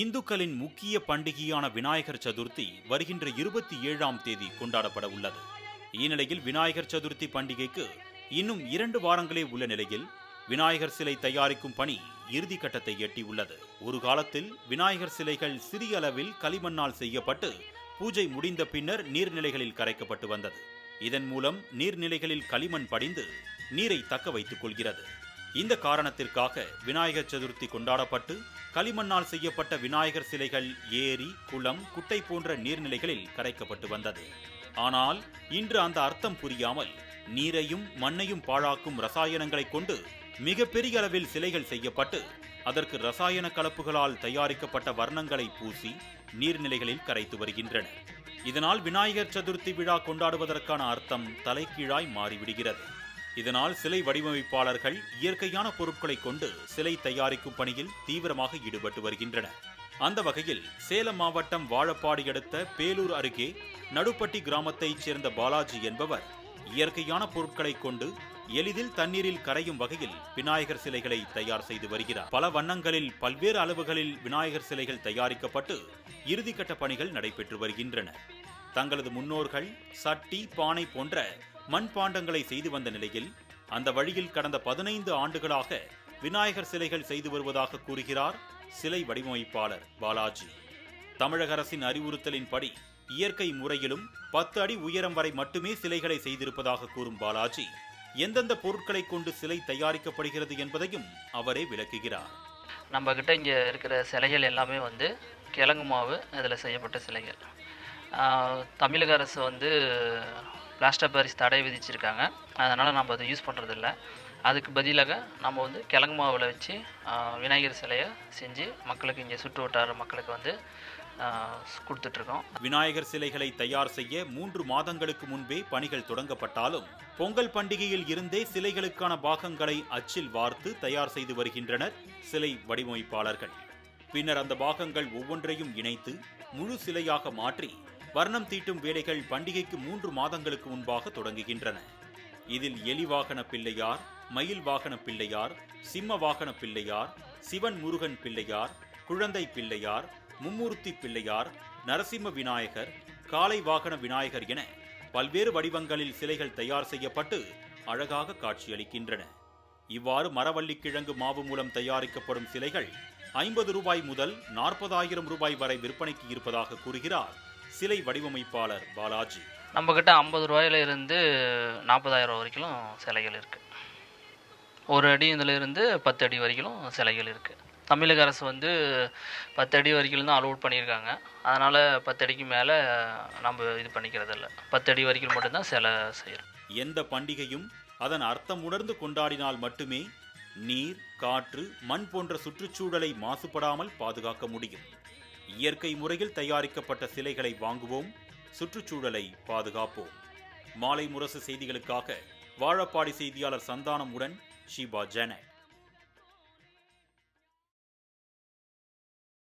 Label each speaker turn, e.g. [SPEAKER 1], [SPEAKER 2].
[SPEAKER 1] இந்துக்களின் முக்கிய பண்டிகையான விநாயகர் சதுர்த்தி வருகின்ற இருபத்தி ஏழாம் தேதி கொண்டாடப்பட உள்ளது. இந்நிலையில் விநாயகர் சதுர்த்தி பண்டிகைக்கு இன்னும் இரண்டு வாரங்களே உள்ள நிலையில் விநாயகர் சிலை தயாரிக்கும் பணி இறுதி கட்டத்தை எட்டியுள்ளது ஒரு காலத்தில் விநாயகர் சிலைகள் சிறிய அளவில் களிமண்ணால் செய்யப்பட்டு பூஜை முடிந்த பின்னர் நீர்நிலைகளில் கரைக்கப்பட்டு வந்தது இதன் மூலம் நீர்நிலைகளில் களிமண் படிந்து நீரை தக்க வைத்துக் கொள்கிறது இந்த காரணத்திற்காக விநாயகர் சதுர்த்தி கொண்டாடப்பட்டு களிமண்ணால் செய்யப்பட்ட விநாயகர் சிலைகள் ஏரி குளம் குட்டை போன்ற நீர்நிலைகளில் கரைக்கப்பட்டு வந்தது. ஆனால் இன்று அந்த அர்த்தம் புரியாமல் நீரையும் மண்ணையும் பாழாக்கும் ரசாயனங்களை கொண்டு மிகப்பெரிய அளவில் சிலைகள் செய்யப்பட்டு அதற்கு ரசாயன கலப்புகளால் தயாரிக்கப்பட்ட வர்ணங்களை பூசி நீர்நிலைகளில் கரைத்து வருகின்றனர் இதனால் விநாயகர் சதுர்த்தி விழா கொண்டாடுவதற்கான அர்த்தம் தலைகீழாய் மாறிவிடுகிறது. இதனால் சிலை வடிவமைப்பாளர்கள் இயற்கையான பொருட்களை கொண்டு சிலை தயாரிக்கும் பணியில் தீவிரமாக ஈடுபட்டு வருகின்றனர். அந்த வகையில் சேலம் மாவட்டம் வாழப்பாடி அடுத்த பேலூர் அருகே நடுப்பட்டி கிராமத்தைச் சேர்ந்த பாலாஜி என்பவர் இயற்கையான பொருட்களை கொண்டு எளிதில் தண்ணீரில் கரையும் வகையில் விநாயகர் சிலைகளை தயார் செய்து வருகிறார். பல வண்ணங்களில் பல்வேறு அளவுகளில் விநாயகர் சிலைகள் தயாரிக்கப்பட்டு இறுதிக்கட்ட பணிகள் நடைபெற்று வருகின்றன. தங்களது முன்னோர்கள் சட்டி பானை போன்ற மண்பாண்டங்களை செய்து வந்த நிலையில் அந்த வழியில் கடந்த பதினைந்து ஆண்டுகளாக விநாயகர் சிலைகள் செய்து வருவதாக கூறுகிறார் சிலை வடிவமைப்பாளர் பாலாஜி. தமிழக அரசின் அறிவுறுத்தலின்படி இயற்கை முறையிலும் பத்து அடி உயரம் வரை மட்டுமே சிலைகளை செய்திருப்பதாக கூறும் பாலாஜி எந்தெந்த பொருட்களை கொண்டு சிலை தயாரிக்கப்படுகிறது என்பதையும் அவரே விளக்குகிறார்.
[SPEAKER 2] நம்ம கிட்ட இங்கே இருக்கிற சிலைகள் எல்லாமே வந்து கிழங்கு மாவு அதில் செய்யப்பட்ட சிலைகள். தமிழக அரசு வந்து பிளாஸ்டர் பாரிஸ் தடை விதிச்சிருக்காங்க. அதனால் நம்ம அதை யூஸ் பண்ணுறதில்ல அதுக்கு பதிலாக நம்ம வந்து கிழங்கு மாவில் வச்சு விநாயகர் சிலையை செஞ்சு மக்களுக்கு இங்கே சுற்று வட்டார மக்களுக்கு வந்து கொடுத்துட்ருக்கோம்.
[SPEAKER 1] விநாயகர் சிலைகளை தயார் செய்ய மூன்று மாதங்களுக்கு முன்பே பணிகள் தொடங்கப்பட்டாலும் பொங்கல் பண்டிகையில் இருந்தே சிலைகளுக்கான பாகங்களை அச்சில் வார்த்து தயார் செய்து வருகின்றனர் சிலை வடிவமைப்பாளர்கள். பின்னர் அந்த பாகங்கள் ஒவ்வொன்றையும் இணைத்து முழு சிலையாக மாற்றி வர்ணம் தீட்டும் வேலைகள் பண்டிகைக்கு மூன்று மாதங்களுக்கு முன்பாக தொடங்குகின்றன. இதில் எலி வாகன பிள்ளையார் மயில் வாகன பிள்ளையார் சிம்ம வாகன பிள்ளையார் சிவன் முருகன் பிள்ளையார் குழந்தை பிள்ளையார் மும்மூர்த்தி பிள்ளையார் நரசிம்ம விநாயகர் காலை வாகன விநாயகர் என பல்வேறு வடிவங்களில் சிலைகள் தயார் செய்யப்பட்டு அழகாக காட்சியளிக்கின்றன. இவ்வாறு மரவள்ளிக்கிழங்கு மாவு மூலம் தயாரிக்கப்படும் சிலைகள் ஐம்பது ரூபாய் முதல் நாற்பதாயிரம் ரூபாய் வரை விற்பனைக்கு இருப்பதாக கூறுகிறார். சிலை வடிவமைப்பாளர் பாலாஜி.
[SPEAKER 2] நம்மக்கிட்ட ஐம்பது ரூபாயில இருந்து நாற்பதாயிரம் ரூபா வரைக்கும் சிலைகள் இருக்குது ஒரு அடி இதுல இருந்து பத்து அடி வரைக்கும் சிலைகள் இருக்குது தமிழக அரசு வந்து பத்து அடி வரைக்கும் தான் அலோட் பண்ணியிருக்காங்க. அதனால் பத்து அடிக்கு மேலே நம்ம இது பண்ணிக்கிறது இல்லை. பத்து அடி வரைக்கும் மட்டும்தான் சிலை செய்கிறோம்
[SPEAKER 1] எந்த பண்டிகையும் அதன் அர்த்தம் உணர்ந்து கொண்டாடினால் மட்டுமே நீர் காற்று மண் போன்ற சுற்றுச்சூழலை மாசுபடாமல் பாதுகாக்க முடியும். இயற்கை முறையில் தயாரிக்கப்பட்ட சிலைகளை வாங்குவோம் சுற்றுச்சூழலை பாதுகாப்போம். மாலை முரசு செய்திகளுக்காக வாழப்பாடி செய்தியாளர் சந்தானமுடன் ஷீபா ஜெனட்